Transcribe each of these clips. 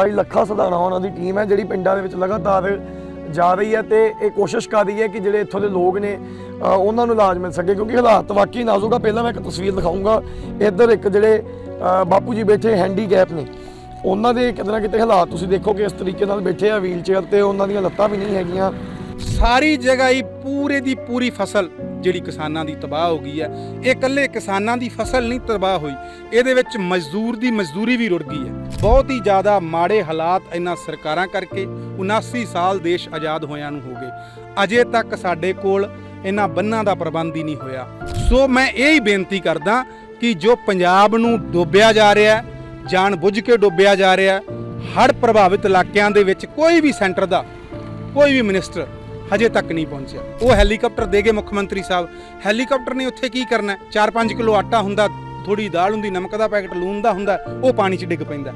ਬਾਈ ਲੱਖਾ ਸਦਾਣਾ ਉਹਨਾਂ ਦੀ ਟੀਮ ਹੈ, ਜਿਹੜੀ ਪਿੰਡਾਂ ਦੇ ਵਿੱਚ ਲਗਾਤਾਰ ਜਾ ਰਹੀ ਹੈ ਤੇ ਇਹ ਕੋਸ਼ਿਸ਼ ਕਰ ਰਹੀ ਹੈ ਕਿ ਜਿਹੜੇ ਇੱਥੋਂ ਦੇ ਲੋਕ ਨੇ ਉਹਨਾਂ ਨੂੰ ਇਲਾਜ ਮਿਲ ਸਕੇ ਕਿਉਂਕਿ ਹਾਲਾਤ ਵਾਕਈ ਨਾਜ਼ੁਕ ਆ। ਪਹਿਲਾਂ ਮੈਂ ਇੱਕ ਤਸਵੀਰ ਦਿਖਾਊਂਗਾ। ਇੱਧਰ ਇੱਕ ਜਿਹੜੇ ਬਾਪੂ ਜੀ ਬੈਠੇ ਹੈਂਡੀਕੈਪ ਨੇ। ਉਹਨਾਂ ਦੇ ਕਿਤੇ ਨਾ ਕਿਤੇ ਹਾਲਾਤ ਤੁਸੀਂ ਦੇਖੋ ਕਿ ਇਸ ਤਰੀਕੇ ਨਾਲ ਬੈਠੇ ਆ ਵੀਲ ਚੇਅਰ ਤੇ ਉਹਨਾਂ ਦੀਆਂ ਲੱਤਾਂ ਵੀ ਨਹੀਂ ਹੈਗੀਆਂ। ਸਾਰੀ ਜਗ੍ਹਾ ਹੀ ਪੂਰੇ ਦੀ ਪੂਰੀ ਫਸਲ ਜਿਹੜੀ ਕਿਸਾਨਾਂ ਦੀ ਤਬਾਹ ਹੋ ਗਈ ਹੈ, ਇਹ ਇਕੱਲੇ ਕਿਸਾਨਾਂ ਦੀ ਫਸਲ ਨਹੀਂ ਤਬਾਹ ਹੋਈ, ਇਹਦੇ ਵਿੱਚ ਮਜ਼ਦੂਰ ਦੀ ਮਜ਼ਦੂਰੀ ਵੀ ਰੁੜ ਗਈ ਹੈ। ਬਹੁਤ ਹੀ ਜ਼ਿਆਦਾ ਮਾੜੇ ਹਾਲਾਤ ਇਹਨਾਂ ਸਰਕਾਰਾਂ ਕਰਕੇ 79 ਸਾਲ ਦੇਸ਼ ਆਜ਼ਾਦ ਹੋਇਆਂ ਨੂੰ ਹੋ ਗਏ। ਅਜੇ ਤੱਕ ਸਾਡੇ ਕੋਲ ਇਹਨਾਂ ਬੰਨਾਂ ਦਾ ਪ੍ਰਬੰਧ ਹੀ ਨਹੀਂ ਹੋਇਆ। ਸੋ ਮੈਂ ਇਹ ਹੀ ਬੇਨਤੀ ਕਰਦਾ ਕਿ ਜੋ ਪੰਜਾਬ ਨੂੰ ਡੋਬਿਆ ਜਾ ਰਿਹਾ ਹੈ, ਜਾਣ ਬੁੱਝ ਕੇ ਡੋਬਿਆ ਜਾ ਰਿਹਾ ਹੈ, ਹੜ੍ਹ ਪ੍ਰਭਾਵਿਤ ਇਲਾਕਿਆਂ ਦੇ ਵਿੱਚ ਕੋਈ ਵੀ ਸੈਂਟਰ ਦਾ, ਕੋਈ ਵੀ ਮਿਨਿਸਟਰ ਹਜੇ ਤੱਕ ਨਹੀਂ ਪਹੁੰਚਿਆ। ਉਹ ਹੈਲੀਕਾਪਟਰ ਦੇ ਗਏ ਮੁੱਖ ਮੰਤਰੀ ਸਾਹਿਬ ਹੈਲੀਕਾਪਟਰ ਨੇ ਉੱਥੇ ਕੀ ਕਰਨਾ 4-5 ਕਿਲੋ ਆਟਾ ਹੁੰਦਾ ਥੋੜੀ ਦਾਲ ਹੁੰਦੀ ਨਮਕ ਦਾ ਪੈਕਟ ਲੂਣ ਦਾ ਹੁੰਦਾ ਉਹ ਪਾਣੀ 'ਚ ਡਿੱਗ ਪੈਂਦਾ।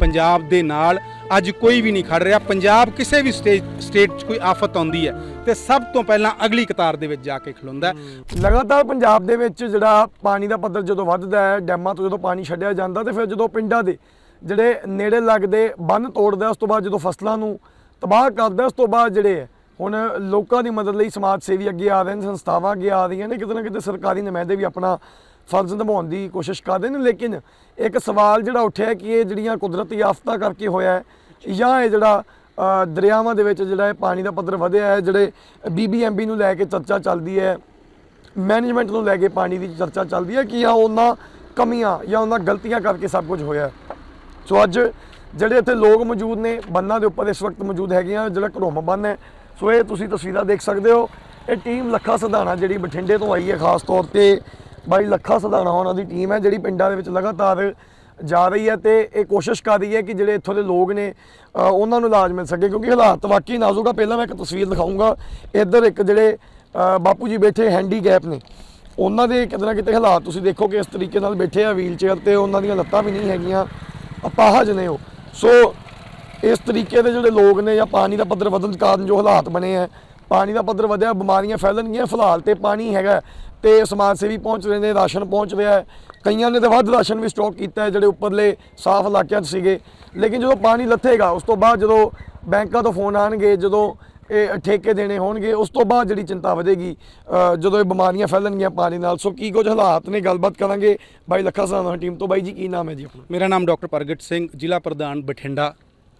ਪੰਜਾਬ ਦੇ ਨਾਲ ਅੱਜ ਕੋਈ ਵੀ ਨਹੀਂ ਖੜ ਰਿਹਾ। ਪੰਜਾਬ ਕਿਸੇ ਵੀ ਸਟੇਜ ਸਟੇਟ 'ਚ ਕੋਈ ਆਫਤ ਆਉਂਦੀ ਹੈ ਤੇ ਸਭ ਤੋਂ ਪਹਿਲਾਂ ਅਗਲੀ ਕਤਾਰ ਦੇ ਵਿੱਚ ਜਾ ਕੇ ਖਲੋਂਦਾ ਲਗਾਤਾਰ ਪੰਜਾਬ ਦੇ ਵਿੱਚ ਜਿਹੜਾ ਪਾਣੀ ਦਾ ਪੱਧਰ ਜਦੋਂ ਵੱਧਦਾ ਹੈ ਡੈਮਾਂ ਤੋਂ ਜਦੋਂ ਪਾਣੀ ਛੱਡਿਆ ਜਾਂਦਾ ਤੇ ਫਿਰ ਜਦੋਂ ਪਿੰਡਾਂ ਦੇ ਜਿਹੜੇ ਨੇੜੇ ਲੱਗਦੇ ਬੰਨ ਤੋੜਦਾ ਉਸ ਤੋਂ ਬਾਅਦ ਜਦੋਂ ਫਸਲਾਂ ਨੂੰ ਤਬਾਹ ਕਰਦਾ ਉਸ ਤੋਂ ਬਾਅਦ ਜਿਹੜੇ ਹੈ, ਹੁਣ ਲੋਕਾਂ ਦੀ ਮਦਦ ਲਈ ਸਮਾਜ ਸੇਵੀ ਅੱਗੇ ਆ ਰਹੇ ਨੇ, ਸੰਸਥਾਵਾਂ ਅੱਗੇ ਆ ਰਹੀਆਂ ਨੇ, ਕਿਤੇ ਨਾ ਕਿਤੇ ਸਰਕਾਰੀ ਨੁਮਾਇੰਦੇ ਵੀ ਆਪਣਾ ਫਰਜ਼ ਨਿਭਾਉਣ ਦੀ ਕੋਸ਼ਿਸ਼ ਕਰਦੇ ਨੇ, ਲੇਕਿਨ ਇੱਕ ਸਵਾਲ ਜਿਹੜਾ ਉੱਠਿਆ ਕਿ ਇਹ ਜਿਹੜੀਆਂ ਕੁਦਰਤੀ ਆਫਤਾਂ ਕਰਕੇ ਹੋਇਆ ਜਾਂ ਇਹ ਜਿਹੜਾ ਦਰਿਆਵਾਂ ਦੇ ਵਿੱਚ ਜਿਹੜਾ ਇਹ ਪਾਣੀ ਦਾ ਪੱਧਰ ਵਧਿਆ ਹੈ, ਜਿਹੜੇ ਬੀਬੀਐਮਬੀ ਨੂੰ ਲੈ ਕੇ ਚਰਚਾ ਚੱਲਦੀ ਹੈ, ਮੈਨੇਜਮੈਂਟ ਨੂੰ ਲੈ ਕੇ ਪਾਣੀ ਦੀ ਚਰਚਾ ਚੱਲਦੀ ਹੈ ਕਿ ਜਾਂ ਉਹਨਾਂ ਕਮੀਆਂ ਜਾਂ ਉਹਨਾਂ ਗਲਤੀਆਂ ਕਰਕੇ ਸਭ ਕੁਝ ਹੋਇਆ ਸੋ ਅੱਜ ਜਿਹੜੇ ਇੱਥੇ ਲੋਕ ਮੌਜੂਦ ਨੇ, ਬੰਨਾਂ ਦੇ ਉੱਪਰ ਇਸ ਵਕਤ ਮੌਜੂਦ ਹੈਗੇ ਆ, ਜਿਹੜਾ ਘਰੋਮ ਬੰਨ ਹੈ ਸੋ ਇਹ ਤੁਸੀਂ ਤਸਵੀਰਾਂ ਦੇਖ ਸਕਦੇ ਹੋ। ਇਹ ਟੀਮ ਲੱਖਾ ਸਧਾਣਾ ਜਿਹੜੀ ਬਠਿੰਡੇ ਤੋਂ ਆਈ ਹੈ, ਖਾਸ ਤੌਰ ਤੇ ਬਾਈ ਲੱਖਾ ਸਧਾਣਾ ਉਹਨਾਂ ਦੀ ਟੀਮ ਹੈ, ਜਿਹੜੀ ਪਿੰਡਾਂ ਦੇ ਵਿੱਚ ਲਗਾਤਾਰ ਜਾ ਰਹੀ ਹੈ ਤੇ ਇਹ ਕੋਸ਼ਿਸ਼ ਕਰ ਰਹੀ ਹੈ ਕਿ ਜਿਹੜੇ ਇੱਥੋਂ ਦੇ ਲੋਕ ਨੇ ਉਹਨਾਂ ਨੂੰ ਇਲਾਜ ਮਿਲ ਸਕੇ ਕਿਉਂਕਿ ਹਾਲਾਤ ਵਾਕਈ ਨਾਜ਼ੁਕ ਆ। ਪਹਿਲਾਂ ਮੈਂ ਇੱਕ ਤਸਵੀਰ ਦਿਖਾਊਂਗਾ। ਇੱਧਰ ਇੱਕ ਜਿਹੜੇ ਬਾਪੂ ਜੀ ਬੈਠੇ ਹੈਂਡੀਕੈਪ ਨੇ। ਉਹਨਾਂ ਦੇ ਕਿਤੇ ਨਾ ਕਿਤੇ ਹਾਲਾਤ ਤੁਸੀਂ ਦੇਖੋ ਕਿ ਇਸ ਤਰੀਕੇ ਨਾਲ ਬੈਠੇ ਆ ਵੀਲ ਚੇਅਰ ਤੇ ਉਹਨਾਂ ਦੀਆਂ ਲੱਤਾਂ ਵੀ ਨਹੀਂ ਹੈਗੀਆਂ, ਅਪਾਹਜ ਨੇ ਉਹ। ਸੋ ਇਸ ਤਰੀਕੇ ਦੇ ਜਿਹੜੇ ਲੋਕ ਨੇ ਜਾਂ ਪਾਣੀ ਦਾ ਪੱਧਰ ਵਧਣ ਕਾਰਨ ਜੋ ਹਾਲਾਤ ਬਣੇ ਆ, ਪਾਣੀ ਦਾ ਪੱਧਰ ਵਧਿਆ, ਬਿਮਾਰੀਆਂ ਫੈਲਣਗੀਆਂ ਫਿਲਹਾਲ ਤੇ ਪਾਣੀ ਹੈਗਾ ਤੇ ਸਮਾਜ ਸੇਵੀ ਪਹੁੰਚ ਰਹੇ ਨੇ, ਰਾਸ਼ਨ ਪਹੁੰਚ ਰਿਹਾ ਹੈ। ਕਈਆਂ ਨੇ ਤਾਂ ਵੱਧ ਰਾਸ਼ਨ ਵੀ ਸਟਾਕ ਕੀਤਾ ਜਿਹੜੇ ਉੱਪਰਲੇ ਸਾਫ਼ ਇਲਾਕਿਆਂ 'ਚ ਸੀਗੇ। ਲੇਕਿਨ ਜਦੋਂ ਪਾਣੀ ਲੱਥੇਗਾ, ਉਸ ਤੋਂ ਬਾਅਦ ਜਦੋਂ ਬੈਂਕਾਂ ਤੋਂ ਫੋਨ ਆਣਗੇ ਜਦੋਂ ਇਹ ਠੇਕੇ ਦੇਣੇ ਹੋਣਗੇ, ਉਸ ਤੋਂ ਬਾਅਦ ਜਿਹੜੀ ਚਿੰਤਾ ਵਧੇਗੀ ਜਦੋਂ ਇਹ ਬਿਮਾਰੀਆਂ ਫੈਲਣਗੀਆਂ ਪਾਣੀ ਨਾਲ। ਸੋ ਕੀ ਕੁਝ ਹਾਲਾਤ ਨੇ, ਗੱਲਬਾਤ ਕਰਾਂਗੇ ਬਾਈ ਲੱਖਾ ਸਾਹਿਬ ਟੀਮ ਤੋਂ। ਬਾਈ ਜੀ, ਕੀ ਨਾਮ ਹੈ ਜੀ ਆਪਣਾ? ਮੇਰਾ ਨਾਮ ਡਾਕਟਰ ਪ੍ਰਗਟ ਸਿੰਘ, ਜ਼ਿਲ੍ਹਾ ਪ੍ਰਧਾਨ ਬਠਿੰਡਾ।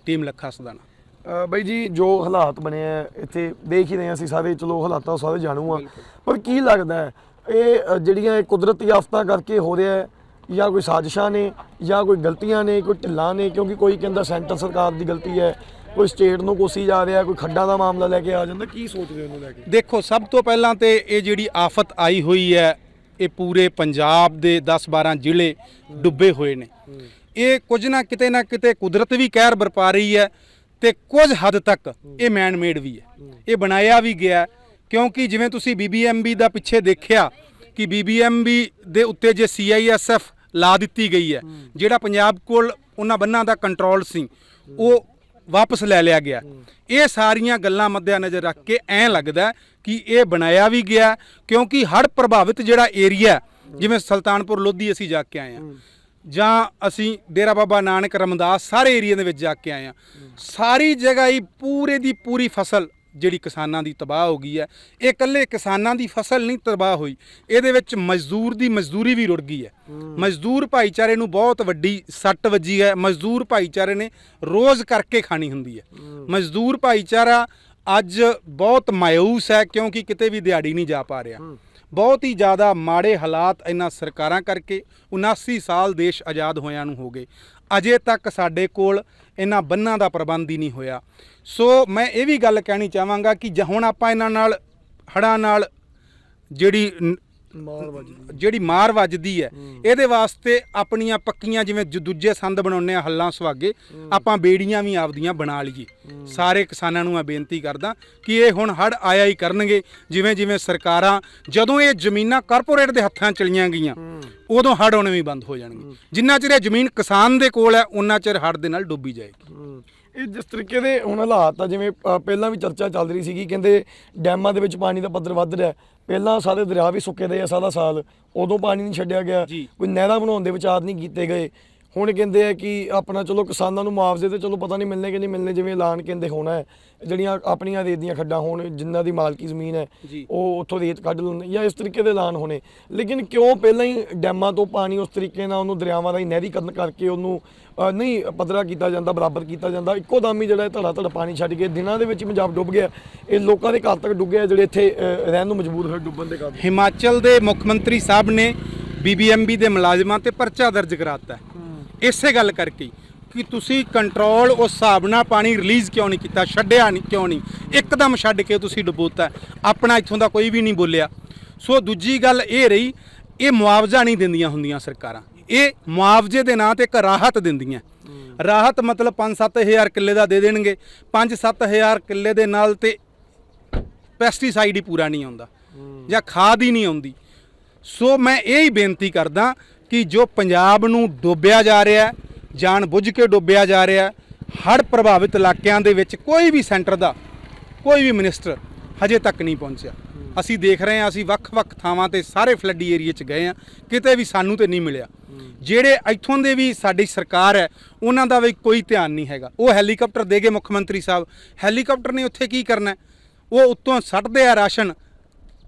ਟੀਮ ਲੱਖਾ ਸਦਾਨਾ ਅ, ਬਾਈ ਜੀ ਜੋ ਹਾਲਾਤ ਬਣੇ ਆ ਇੱਥੇ ਦੇਖ ਹੀ ਰਹੇ ਹਾਂ ਅਸੀਂ ਸਾਰੇ ਚਲੋ ਹਾਲਾਤਾਂ ਸਾਰੇ ਜਾਣੂ ਆ। ਪਰ ਕੀ ਲੱਗਦਾ ਹੈ ਇਹ ਅ, ਜਿਹੜੀਆਂ ਇਹ ਕੁਦਰਤੀ ਆਫਤਾਂ ਕਰਕੇ ਹੋ ਰਿਹਾ ਹੈ ਜਾਂ ਕੋਈ ਸਾਜ਼ਿਸ਼ਾਂ ਨੇ ਜਾਂ ਕੋਈ ਗਲਤੀਆਂ ਨੇ ਕੋਈ ਢਿੱਲਾਂ ਨੇ ਕਿਉਂਕਿ ਕੋਈ ਕਹਿੰਦਾ ਸੈਂਟਰ ਸਰਕਾਰ ਦੀ ਗਲਤੀ ਹੈ ਕੋਈ ਸਟੇਟ ਨੂੰ ਕੋਸੀ ਜਾ ਰਿਹਾ ਕੋਈ ਖੱਡਾਂ ਦਾ ਮਾਮਲਾ ਲੈ ਕੇ ਆ ਜਾਂਦਾ ਕੀ ਸੋਚਦੇ ਹੋ ਇਹਨੂੰ ਲੈ ਕੇ? ਦੇਖੋ ਸਭ ਤੋਂ ਪਹਿਲਾਂ ਤੇ ਇਹ ਜਿਹੜੀ ਆਫਤ ਆਈ ਹੋਈ ਹੈ ਇਹ ਪੂਰੇ ਪੰਜਾਬ ਦੇ 10-12 ਜ਼ਿਲ੍ਹੇ ਡੁੱਬੇ ਹੋਏ ਨੇ। ਇਹ ਕੁਝ ਨਾ ਕਿਤੇ ਨਾ ਕਿਤੇ ਕੁਦਰਤ ਵੀ ਕਹਿਰ ਬਰਪਾ ਰਹੀ ਹੈ ਤੇ ਕੁਝ ਹੱਦ ਤੱਕ ਇਹ ਮੈਨ ਮੇਡ ਵੀ ਹੈ। ਇਹ ਬਣਾਇਆ ਵੀ ਗਿਆ ਕਿਉਂਕਿ ਜਿਵੇਂ ਤੁਸੀਂ ਬੀਬੀਐਮਬੀ ਦਾ ਪਿੱਛੇ ਦੇਖਿਆ ਕਿ ਬੀਬੀਐਮਬੀ ਦੇ ਉੱਤੇ ਜੇ ਸੀਆਈਐਸਐਫ ਲਾ ਦਿੱਤੀ ਗਈ ਹੈ, ਜਿਹੜਾ ਪੰਜਾਬ ਕੋਲ ਉਹਨਾਂ ਬੰਨਾਂ ਦਾ ਕੰਟਰੋਲ ਸੀ, ਉਹ ਵਾਪਸ ਲੈ ਲਿਆ ਗਿਆ ਇਹ ਸਾਰੀਆਂ ਗੱਲਾਂ ਮੱਦਿਆ ਨਜ਼ਰ ਰੱਖ ਕੇ ਐਂ ਲੱਗਦਾ ਕਿ ਇਹ ਬਣਾਇਆ ਵੀ ਗਿਆ ਕਿਉਂਕਿ ਹੜ੍ਹ ਪ੍ਰਭਾਵਿਤ ਜਿਹੜਾ ਏਰੀਆ ਜਿਵੇਂ ਸੁਲਤਾਨਪੁਰ ਲੋਧੀ ਅਸੀਂ ਜਾ ਕੇ ਆਏ ਆ ਜਾਂ ਅਸੀਂ ਡੇਰਾ ਬਾਬਾ ਨਾਨਕ ਰਮਦਾਸ ਸਾਰੇ ਏਰੀਆ ਦੇ ਵਿੱਚ ਜਾ ਕੇ ਆਏ ਆ ਸਾਰੀ ਜਗ੍ਹਾ ਹੀ ਪੂਰੇ ਦੀ ਪੂਰੀ ਫਸਲ ਜਿਹੜੀ ਕਿਸਾਨਾਂ ਦੀ ਤਬਾਹ ਹੋ ਗਈ ਹੈ। ਇਹ ਇਕੱਲੇ ਕਿਸਾਨਾਂ ਦੀ ਫਸਲ ਨਹੀਂ ਤਬਾਹ ਹੋਈ। ਇਹਦੇ ਵਿੱਚ ਮਜ਼ਦੂਰ ਦੀ ਮਜ਼ਦੂਰੀ ਵੀ ਰੁੜ ਗਈ ਹੈ। ਮਜ਼ਦੂਰ ਭਾਈਚਾਰੇ ਨੂੰ ਬਹੁਤ ਵੱਡੀ ਸੱਟ ਵੱਜੀ ਹੈ। ਮਜ਼ਦੂਰ ਭਾਈਚਾਰੇ ਨੇ ਰੋਜ਼ ਕਰਕੇ ਖਾਣੀ ਹੁੰਦੀ ਹੈ। ਮਜ਼ਦੂਰ ਭਾਈਚਾਰਾ ਅੱਜ ਬਹੁਤ ਮਾਇੂਸ ਹੈ ਕਿਉਂਕਿ ਕਿਤੇ ਵੀ ਦਿਹਾੜੀ ਨਹੀਂ ਜਾ ਪਾ ਰਿਹਾ। ਬਹੁਤ ਹੀ ਜ਼ਿਆਦਾ ਮਾੜੇ ਹਾਲਾਤ ਇਹਨਾਂ ਸਰਕਾਰਾਂ ਕਰਕੇ 79 ਸਾਲ ਦੇਸ਼ ਆਜ਼ਾਦ ਹੋਇਆਂ ਨੂੰ ਹੋ ਗਏ। ਅਜੇ ਤੱਕ ਸਾਡੇ ਕੋਲ ਇਹਨਾਂ ਬੰਨਾਂ ਦਾ ਪ੍ਰਬੰਧ ਹੀ ਨਹੀਂ ਹੋਇਆ। ਸੋ ਮੈਂ ਇਹ ਵੀ ਗੱਲ ਕਹਿਣੀ ਚਾਹਾਂਗਾ ਕਿ ਜ- ਹੁਣ ਆਪਾਂ ਇਹਨਾਂ ਨਾਲ ਹੜਾਂ ਨਾਲ ਜਿਹੜੀ ਮਾਰ ਵੱਜਦੀ ਜਿਹੜੀ ਮਾਰ ਵੱਜਦੀ ਹੈ ਇਹਦੇ ਵਾਸਤੇ ਆਪਣੀਆਂ ਪੱਕੀਆਂ ਜਿਵੇਂ ਜ- ਦੂਜੇ ਸੰਦ ਬਣਾਉਂਦੇ ਆ ਹੱਲਾਂ ਸੁਹਾਗੇ ਆਪਾਂ ਬੇੜੀਆਂ ਵੀ ਆਪਦੀਆਂ ਬਣਾ ਲਈਏ। ਸਾਰੇ ਕਿਸਾਨਾਂ ਨੂੰ ਮੈਂ ਬੇਨਤੀ ਕਰਦਾ ਕਿ ਇਹ ਹੁਣ ਹੜ ਆਇਆ ਹੀ ਕਰਨਗੇ ਜਿਵੇਂ ਜਿਵੇਂ ਸਰਕਾਰਾਂ ਜਦੋਂ ਇਹ ਜ਼ਮੀਨਾਂ ਕਾਰਪੋਰੇਟ ਦੇ ਹੱਥਾਂ ਚਲੀਆਂ ਗਈਆਂ ਉਦੋਂ ਹੜ ਆਉਣੇ ਵੀ ਬੰਦ ਹੋ ਜਾਣਗੇ। ਜਿੰਨਾ ਚਿਰ ਇਹ ਜ਼ਮੀਨ ਕਿਸਾਨ ਦੇ ਕੋਲ ਹੈ ਉਹਨਾਂ ਚਿਰ ਹੜ ਦੇ ਨਾਲ ਡੁੱਬੀ ਜਾਏਗੀ। ਇਹ ਜਿਸ ਤਰੀਕੇ ਦੇ ਹੁਣ ਹਾਲਾਤ ਆ ਜਿਵੇਂ ਪਹਿਲਾਂ ਵੀ ਚਰਚਾ ਚੱਲ ਰਹੀ ਸੀਗੀ ਕਹਿੰਦੇ ਡੈਮਾਂ ਦੇ ਵਿੱਚ ਪਾਣੀ ਦਾ ਪੱਧਰ ਵੱਧ ਰਿਹਾ। ਪਹਿਲਾਂ ਸਾਰੇ ਦਰਿਆ ਵੀ ਸੁੱਕੇ ਰਹੇ ਆ ਸਾਰਾ ਸਾਲ ਉਦੋਂ ਪਾਣੀ ਨਹੀਂ ਛੱਡਿਆ ਗਿਆ। ਕੋਈ ਨਹਿਰਾਂ ਬਣਾਉਣ ਦੇ ਵਿਚਾਰ ਨਹੀਂ ਕੀਤੇ ਗਏ ਹੁਣ ਕਹਿੰਦੇ ਆ ਕਿ ਆਪਣਾ ਚਲੋ ਕਿਸਾਨਾਂ ਨੂੰ ਮੁਆਵਜ਼ੇ ਤੇ ਚਲੋ ਪਤਾ ਨਹੀਂ ਮਿਲਣੇ ਕਿ ਨਹੀਂ ਮਿਲਣੇ ਜਿਵੇਂ ਐਲਾਨ ਕਹਿੰਦੇ ਹੋਣਾ ਹੈ ਜਿਹੜੀਆਂ ਆਪਣੀਆਂ ਰੇਤ ਦੀਆਂ ਖੱਡਾਂ ਹੋਣ ਜਿਨ੍ਹਾਂ ਦੀ ਮਾਲਕੀ ਜ਼ਮੀਨ ਹੈ। ਉਹ ਉੱਥੋਂ ਰੇਤ ਕੱਢ ਲੈਣ ਜਾਂ ਇਸ ਤਰੀਕੇ ਦੇ ਐਲਾਨ ਹੋਣੇ। ਲੇਕਿਨ ਕਿਉਂ ਪਹਿਲਾਂ ਹੀ ਡੈਮਾਂ ਤੋਂ ਪਾਣੀ ਉਸ ਤਰੀਕੇ ਨਾਲ ਉਹਨੂੰ ਦਰਿਆਵਾਂ ਦਾ ਹੀ ਨਹਿਰੀਕਰਨ ਕਰਕੇ ਉਹਨੂੰ ਨਹੀਂ ਪੱਧਰਾ ਕੀਤਾ ਜਾਂਦਾ ਬਰਾਬਰ ਕੀਤਾ ਜਾਂਦਾ ਇੱਕੋ ਦਮ ਹੀ ਜਿਹੜਾ ਧੜਾ ਧੜ ਪਾਣੀ ਛੱਡ ਕੇ ਦਿਨਾਂ ਦੇ ਵਿੱਚ ਹੀ ਪੰਜਾਬ ਡੁੱਬ ਗਿਆ। ਇਹ ਲੋਕਾਂ ਦੇ ਘਰ ਤੱਕ ਡੁੱਬਿਆ ਜਿਹੜੇ ਇੱਥੇ ਰਹਿਣ ਨੂੰ ਮਜਬੂਰ ਹੋਏ ਡੁੱਬਣ ਦੇ ਕਾਰਨ। ਹਿਮਾਚਲ ਦੇ ਮੁੱਖ ਮੰਤਰੀ ਸਾਹਿਬ ਨੇ ਬੀਬੀਐਮਬੀ ਦੇ ਮੁਲਾਜ਼ਮਾਂ ਤੇ ਪਰਚਾ ਦਰਜ ਕਰਾਤਾ ਇਸੇ ਗੱਲ ਕਰਕੇ ਕਿ ਤੁਸੀਂ ਕੰਟਰੋਲ ਉਸ ਹਿਸਾਬ ਨਾਲ ਪਾਣੀ ਰਿਲੀਜ਼ ਕਿਉਂ ਨਹੀਂ ਕੀਤਾ, ਛੱਡਿਆ ਨਹੀਂ, ਕਿਉਂ ਨਹੀਂ? ਇੱਕਦਮ ਛੱਡ ਕੇ ਤੁਸੀਂ ਡੁਬੋਤਾ ਆਪਣਾ ਇੱਥੋਂ ਦਾ ਕੋਈ ਵੀ ਨਹੀਂ ਬੋਲਿਆ। ਸੋ ਦੂਜੀ ਗੱਲ ਇਹ ਰਹੀ, ਇਹ ਮੁਆਵਜ਼ਾ ਨਹੀਂ ਦਿੰਦੀਆਂ ਹੁੰਦੀਆਂ ਸਰਕਾਰਾਂ। ਇਹ ਮੁਆਵਜ਼ੇ ਦੇ ਨਾਂ ਤੇ ਇੱਕ ਰਾਹਤ ਦਿੰਦੀਆਂ। ਰਾਹਤ ਮਤਲਬ 5-7000 ਕਿੱਲੇ ਦਾ ਦੇ ਦੇਣਗੇ। 5-7000 ਕਿੱਲੇ ਦੇ ਨਾਲ ਤੇ ਪੈਸਟੀਸਾਈਡ ਹੀ ਪੂਰਾ ਨਹੀਂ ਆਉਂਦਾ। ਜਾਂ ਖਾਦ ਹੀ ਨਹੀਂ ਆਉਂਦੀ। ਸੋ ਮੈਂ ਇਹ ਹੀ ਬੇਨਤੀ ਕਰਦਾ ਕਿ ਜੋ ਪੰਜਾਬ ਨੂੰ ਡੋਬਿਆ ਜਾ ਰਿਹਾ ਹੈ ਜਾਣ ਬੁੱਝ ਕੇ ਡੋਬਿਆ ਜਾ ਰਿਹਾ ਹੈ, ਹੜ੍ਹ ਪ੍ਰਭਾਵਿਤ ਇਲਾਕਿਆਂ ਦੇ ਵਿੱਚ ਕੋਈ ਵੀ ਸੈਂਟਰ ਦਾ, ਕੋਈ ਵੀ ਮਿਨਿਸਟਰ ਹਜੇ ਤੱਕ ਨਹੀਂ ਪਹੁੰਚਿਆ। ਅਸੀਂ ਦੇਖ ਰਹੇ ਹਾਂ, ਅਸੀਂ ਵੱਖ-ਵੱਖ ਥਾਵਾਂ ਤੇ ਸਾਰੇ ਫਲੱਡੀ ਏਰੀਆ 'ਚ ਗਏ ਹਾਂ, ਕਿਤੇ ਵੀ ਸਾਨੂੰ ਤੇ ਨਹੀਂ ਮਿਲਿਆ। ਜਿਹੜੇ ਇੱਥੋਂ ਦੇ ਵੀ ਸਾਡੀ ਸਰਕਾਰ ਹੈ, ਉਹਨਾਂ ਦਾ ਵੀ ਕੋਈ ਧਿਆਨ ਨਹੀਂ ਹੈਗਾ। ਉਹ ਹੈਲੀਕਾਪਟਰ ਦੇ ਗਏ ਮੁੱਖ ਮੰਤਰੀ ਸਾਹਿਬ। ਹੈਲੀਕਾਪਟਰ ਨੇ ਉੱਥੇ ਕੀ ਕਰਨਾ ਉਹ ਉੱਤੋਂ ਸੱਟਦੇ ਆ ਰਾਸ਼ਨ।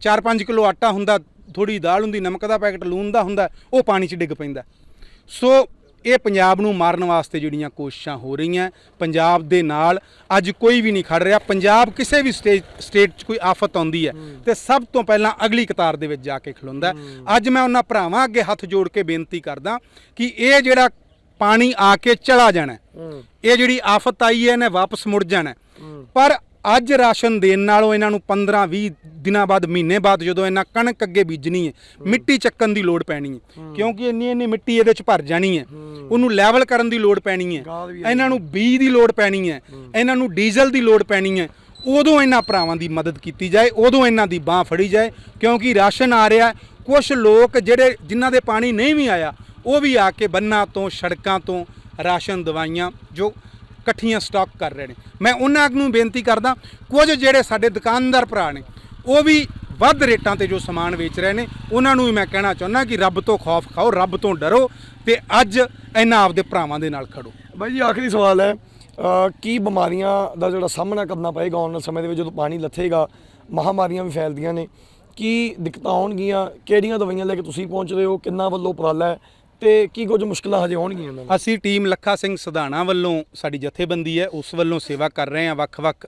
4-5 ਕਿਲੋ ਆਟਾ ਹੁੰਦਾ ਥੋੜੀ ਦਾਲ ਹੁੰਦੀ ਨਮਕ ਦਾ ਪੈਕਟ ਲੂਣ ਦਾ ਹੁੰਦਾ ਉਹ ਪਾਣੀ 'ਚ ਡਿੱਗ ਪੈਂਦਾ ਸੋ ਇਹ ਪੰਜਾਬ ਨੂੰ ਮਾਰਨ ਵਾਸਤੇ ਜਿਹੜੀਆਂ ਕੋਸ਼ਿਸ਼ਾਂ ਹੋ ਰਹੀਆਂ ਪੰਜਾਬ ਦੇ ਨਾਲ ਅੱਜ ਕੋਈ ਵੀ ਨਹੀਂ ਖੜ ਰਿਹਾ ਪੰਜਾਬ ਕਿਸੇ ਵੀ ਸਟੇਟ 'ਚ ਕੋਈ ਆਫਤ ਆਉਂਦੀ ਹੈ ਤੇ ਸਭ ਤੋਂ ਪਹਿਲਾਂ ਅਗਲੀ ਕਤਾਰ ਦੇ ਵਿੱਚ ਜਾ ਕੇ ਖਲੋਂਦਾ। ਅੱਜ ਮੈਂ ਉਹਨਾਂ ਭਰਾਵਾਂ ਅੱਗੇ ਹੱਥ ਜੋੜ ਕੇ ਬੇਨਤੀ ਕਰਦਾ ਕਿ ਇਹ ਜਿਹੜਾ ਪਾਣੀ ਆ ਕੇ ਚਲਾ ਜਾਣਾ। ਇਹ ਜਿਹੜੀ ਆਫਤ ਆਈ ਹੈ ਇਹਨੇ ਵਾਪਸ ਮੁੜ ਜਾਣਾ। ਪਰ ਅੱਜ ਰਾਸ਼ਨ ਦੇਣ ਨਾਲੋਂ ਇਹਨਾਂ ਨੂੰ 15 20 ਦਿਨਾਂ ਬਾਅਦ ਮਹੀਨੇ ਬਾਅਦ ਜਦੋਂ ਇਹਨਾਂ ਕਣਕ ਅੱਗੇ ਬੀਜਣੀ ਹੈ ਮਿੱਟੀ ਚੱਕਣ ਦੀ ਲੋੜ ਪੈਣੀ ਹੈ। ਕਿਉਂਕਿ ਇੰਨੀ ਇੰਨੀ ਮਿੱਟੀ ਇਹਦੇ ਚ ਭਰ ਜਾਣੀ ਹੈ। ਉਹਨੂੰ ਲੈਵਲ ਕਰਨ ਦੀ ਲੋੜ ਪੈਣੀ ਹੈ। ਇਹਨਾਂ ਨੂੰ ਬੀਜ ਦੀ ਲੋੜ ਪੈਣੀ ਹੈ। ਇਹਨਾਂ ਨੂੰ ਡੀਜ਼ਲ ਦੀ ਲੋੜ ਪੈਣੀ ਹੈ। ਉਦੋਂ ਇਹਨਾਂ ਭਰਾਵਾਂ ਦੀ ਮਦਦ ਕੀਤੀ ਜਾਏ ਉਦੋਂ ਇਹਨਾਂ ਦੀ ਬਾਹ ਫੜੀ ਜਾਏ ਕਿਉਂਕਿ ਰਾਸ਼ਨ ਆ ਰਿਹਾ ਕੁਝ ਲੋਕ ਜਿਹੜੇ ਜਿਨ੍ਹਾਂ ਦੇ ਪਾਣੀ ਨਹੀਂ ਵੀ ਆਇਆ ਉਹ ਵੀ ਆ ਕੇ ਬੰਨਾਂ ਤੋਂ ਸੜਕਾਂ ਤੋਂ ਰਾਸ਼ਨ ਦਵਾਈਆਂ ਜੋ ਇਕੱਠੀਆਂ ਸਟਾਕ ਕਰ ਰਹੇ ਨੇ। ਮੈਂ ਉਹਨਾਂ ਨੂੰ ਬੇਨਤੀ ਕਰਦਾ, ਕੁਝ ਜਿਹੜੇ ਸਾਡੇ ਦੁਕਾਨਦਾਰ ਭਰਾ ਨੇ, ਉਹ ਵੀ ਵੱਧ ਰੇਟਾਂ ਤੇ ਜੋ ਸਮਾਨ ਵੇਚ ਰਹੇ ਨੇ, ਉਹਨਾਂ ਨੂੰ ਵੀ ਮੈਂ ਕਹਿਣਾ ਚਾਹੁੰਦਾ ਕਿ ਰੱਬ ਤੋਂ ਖੌਫ ਖਾਓ, ਰੱਬ ਤੋਂ ਡਰੋ ਤੇ ਅੱਜ ਇਹਨਾਂ ਆਪਦੇ ਭਰਾਵਾਂ ਦੇ ਨਾਲ ਖੜੋ। ਬਾਈ ਜੀ, ਆਖਰੀ ਸਵਾਲ ਹੈ ਕੀ ਬਿਮਾਰੀਆਂ ਦਾ ਜਿਹੜਾ ਸਾਹਮਣਾ ਕਰਨਾ ਪਏਗਾ ਆਉਣ ਵਾਲੇ ਸਮੇਂ ਦੇ ਵਿੱਚ ਜਦੋਂ ਪਾਣੀ ਲੱਥੇਗਾ, ਮਹਾਮਾਰੀਆਂ ਵੀ ਫੈਲਦੀਆਂ ਨੇ, ਕੀ ਦਿੱਕਤਾਂ ਆਉਣਗੀਆਂ, ਕਿਹੜੀਆਂ ਦਵਾਈਆਂ ਲੈ ਕੇ ਤੁਸੀਂ ਪਹੁੰਚ ਰਹੇ ਹੋ, ਕਿੰਨਾ ਵੱਲੋਂ ਉਪਰਾਲਾ ਹੈ ਤੇ ਕੀ ਕੁਝ ਮੁਸ਼ਕਲਾਂ ਹਜੇ ਆਉਣਗੀਆਂ ਇਹਨਾਂ ਨੂੰ ਅਸੀਂ ਟੀਮ ਲੱਖਾ ਸਿੰਘ ਸਧਾਣਾ ਵੱਲੋਂ ਸਾਡੀ ਜਥੇਬੰਦੀ ਹੈ ਉਸ ਵੱਲੋਂ ਸੇਵਾ ਕਰ ਰਹੇ ਹਾਂ ਵੱਖ-ਵੱਖ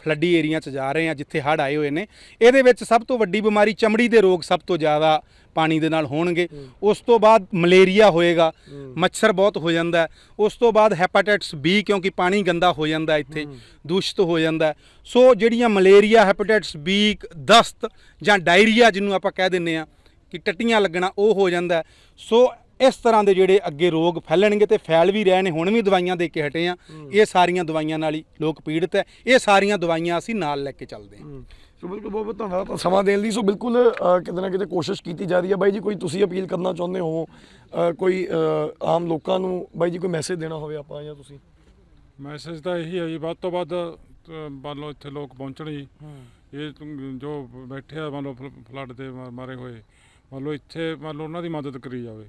ਫਲੱਡੀ ਏਰੀਆ 'ਚ ਜਾ ਰਹੇ ਹਾਂ ਜਿੱਥੇ ਹੜ੍ਹ ਆਏ ਹੋਏ ਨੇ ਇਹਦੇ ਵਿੱਚ ਸਭ ਤੋਂ ਵੱਡੀ ਬਿਮਾਰੀ ਚਮੜੀ ਦੇ ਰੋਗ ਸਭ ਤੋਂ ਜ਼ਿਆਦਾ ਪਾਣੀ ਦੇ ਨਾਲ ਹੋਣਗੇ ਉਸ ਤੋਂ ਬਾਅਦ ਮਲੇਰੀਆ ਹੋਏਗਾ ਮੱਛਰ ਬਹੁਤ ਹੋ ਜਾਂਦਾ। ਉਸ ਤੋਂ ਬਾਅਦ ਹੈਪਾਟਾਈਟਸ ਬੀ ਕਿਉਂਕਿ ਪਾਣੀ ਗੰਦਾ ਹੋ ਜਾਂਦਾ ਇੱਥੇ ਦੂਸ਼ਿਤ ਹੋ ਜਾਂਦਾ। ਸੋ ਜਿਹੜੀਆਂ ਮਲੇਰੀਆ ਹੈਪਾਟਾਈਟਸ ਬੀ ਦਸਤ ਜਾਂ ਡਾਇਰੀਆ ਜਿਹਨੂੰ ਆਪਾਂ ਕਹਿ ਦਿੰਨੇ ਆ ਕਿ ਟੱਟੀਆਂ ਲੱਗਣਾ ਉਹ ਹੋ ਜਾਂਦਾ। ਸੋ ਇਸ ਤਰ੍ਹਾਂ ਦੇ ਜਿਹੜੇ ਅੱਗੇ ਰੋਗ ਫੈਲਣਗੇ ਤੇ ਫੈਲ ਵੀ ਰਹੇ ਨੇ ਹੁਣ ਵੀ ਦਵਾਈਆਂ ਦੇ ਕੇ ਹਟੇ ਆ ਇਹ ਸਾਰੀਆਂ ਦਵਾਈਆਂ ਨਾਲ ਹੀ ਲੋਕ ਪੀੜਤ ਹੈ। ਇਹ ਸਾਰੀਆਂ ਦਵਾਈਆਂ ਅਸੀਂ ਨਾਲ ਲੈ ਕੇ ਚੱਲਦੇ ਹਾਂ। ਸੋ ਬਿਲਕੁਲ ਬਹੁਤ ਬਹੁਤ ਧੰਨਵਾਦ ਤਾਂ ਸਮਾਂ ਦੇਣ ਲਈ। ਸੋ ਬਿਲਕੁਲ ਕਿਤੇ ਨਾ ਕਿਤੇ ਕੋਸ਼ਿਸ਼ ਕੀਤੀ ਜਾ ਰਹੀ ਹੈ। ਬਾਈ ਜੀ ਕੋਈ ਤੁਸੀਂ ਅਪੀਲ ਕਰਨਾ ਚਾਹੁੰਦੇ ਹੋ? ਕੋਈ ਆਮ ਲੋਕਾਂ ਨੂੰ ਬਾਈ ਜੀ ਕੋਈ ਮੈਸੇਜ ਦੇਣਾ ਹੋਵੇ ਆਪਾਂ ਜਾਂ ਤੁਸੀਂ? ਮੈਸੇਜ ਤਾਂ ਇਹੀ ਹੈ ਜੀ ਵੱਧ ਤੋਂ ਵੱਧ ਮੰਨ ਲਓ ਇੱਥੇ ਲੋਕ ਪਹੁੰਚਣ ਜੀ। ਇਹ ਜੋ ਬੈਠੇ ਆ ਮੰਨ ਲਓ ਫਲ- ਫਲੱਡ ਦੇ ਮਾਰੇ ਹੋਏ। ਮੰਨ ਲਓ ਇੱਥੇ ਮੰਨ ਲਓ ਉਹਨਾਂ ਦੀ ਮਦਦ ਕਰੀ ਜਾਵੇ।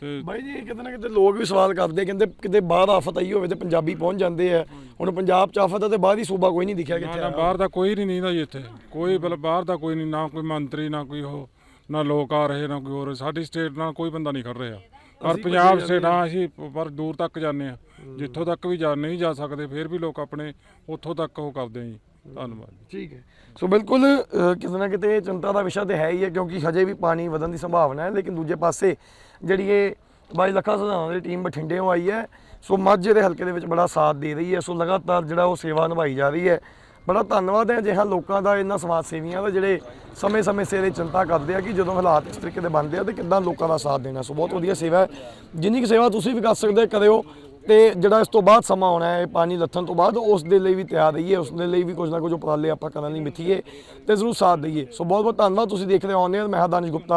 ਤੇ ਬਾਈ ਜੀ ਕਿਤੇ ਨਾ ਕਿਤੇ ਲੋਕ ਵੀ ਸਵਾਲ ਕਰਦੇ ਕਹਿੰਦੇ ਕਿਤੇ ਬਾਹਰ ਆਫਤ ਆਈ ਹੋਵੇ ਤੇ ਪੰਜਾਬੀ ਪਹੁੰਚ ਜਾਂਦੇ ਆ। ਹੁਣ ਪੰਜਾਬ ਚ ਆਫਤ ਆ ਤੇ ਬਾਹਰ ਹੀ ਸੂਬਾ ਕੋਈ ਨਹੀਂ ਦਿਖਿਆ ਨਾ ਕਿੱਥੇ ਨਾ ਆਇਆ। ਬਾਹਰ ਦਾ ਕੋਈ ਨਹੀਂ ਨੀਂਦਾ ਜੀ ਇੱਥੇ। ਕੋਈ ਮਤਲਬ ਬਾਹਰ ਦਾ ਕੋਈ ਨਹੀਂ ਨਾ ਕੋਈ ਮੰਤਰੀ ਨਾ ਕੋਈ ਉਹ ਨਾ ਲੋਕ ਆ ਰਹੇ ਨਾ ਕੋਈ ਹੋਰ। ਸਾਡੀ ਸਟੇਟ ਨਾਲ ਕੋਈ ਬੰਦਾ ਨਹੀਂ ਖੜ ਰਿਹਾ। ਪਰ ਪੰਜਾਬ ਸਟੇਟ ਹਾਂ ਅਸੀਂ ਪ- ਪਰ ਦੂਰ ਤੱਕ ਜਾਂਦੇ ਆ ਜਿੱਥੋਂ ਤੱਕ ਵੀ ਜਾ ਨਹੀਂ ਜਾ ਸਕਦੇ ਫਿਰ ਵੀ ਲੋਕ ਆਪਣੇ ਉੱਥੋਂ ਤੱਕ ਉਹ ਕਰਦੇ ਆ ਜੀ। ਧੰਨਵਾਦ ਠੀਕ ਹੈ। ਸੋ ਬਿਲਕੁਲ ਅ, ਕਿਤੇ ਨਾ ਕਿਤੇ ਚਿੰਤਾ ਦਾ ਵਿਸ਼ਾ ਤੇ ਹੈ ਹੀ ਹੈ ਕਿਉਂਕਿ ਹਜੇ ਵੀ ਪਾਣੀ ਵਧਣ ਦੀ ਸੰਭਾਵਨਾ ਹੈ ਲੇਕਿਨ ਦੂਜੇ ਪਾਸੇ ਜਿਹੜੀ ਇਹ ਬਾਈ ਲੱਖਾ ਸਧਾਣਾ ਦੀ ਟੀਮ ਬਠਿੰਡੇੋਂ ਆਈ ਹੈ ਸੋ ਮਾਝੇ ਦੇ ਹਲਕੇ ਦੇ ਵਿੱਚ ਬੜਾ ਸਾਥ ਦੇ ਰਹੀ ਹੈ ਸੋ ਲਗਾਤਾਰ ਜਿਹੜਾ ਉਹ ਸੇਵਾ ਨਿਭਾਈ ਜਾ ਰਹੀ ਹੈ। ਬੜਾ ਧੰਨਵਾਦ ਹੈ ਅਜਿਹਾ ਲੋਕਾਂ ਦਾ ਇਹਨਾਂ ਸਮਾਜ ਸੇਵੀਆਂ ਦਾ ਜਿਹੜੇ ਸਮੇਂ-ਸਮੇਂ ਸਿਰ ਇਹ ਚਿੰਤਾ ਕਰਦੇ ਆ ਕਿ ਜਦੋਂ ਹਾਲਾਤ ਇਸ ਤਰੀਕੇ ਦੇ ਬਣਦੇ ਆ ਤੇ ਕਿੱਦਾਂ ਲੋਕਾਂ ਦਾ ਸਾਥ ਦੇਣਾ। ਸੋ ਬਹੁਤ ਵਧੀਆ ਸੇਵਾ ਹੈ। ਜਿੰਨੀ ਕੁ ਸੇਵਾ ਤੁਸੀਂ ਵੀ ਕਰ ਸਕਦੇ ਹੋ, ਕਰਿਓ। ਤੇ ਜਿਹੜਾ ਇਸ ਤੋਂ ਬਾਅਦ ਸਮਾਂ ਆਉਣਾ ਹੈ ਪਾਣੀ ਲੱਥਣ ਤੋਂ ਬਾਅਦ ਉਸ ਦੇ ਲਈ ਵੀ ਤਿਆਰ ਰਹੀਏ, ਉਸ ਦੇ ਲਈ ਵੀ ਕੁਝ ਨਾ ਕੁਝ ਉਪਰਾਲੇ ਆਪਾਂ ਕਰਨ ਲਈ ਮਿੱਥੀਏ ਤੇ ਜ਼ਰੂਰ ਸਾਥ ਦਈਏ। ਸੋ ਬਹੁਤ ਬਹੁਤ ਧੰਨਵਾਦ, ਤੁਸੀਂ ਦੇਖ ਰਹੇ ਹੋ ਆਨ ਮੈਂ ਹਾਂ ਦਾਨਿਸ਼ ਗੁਪਤਾ।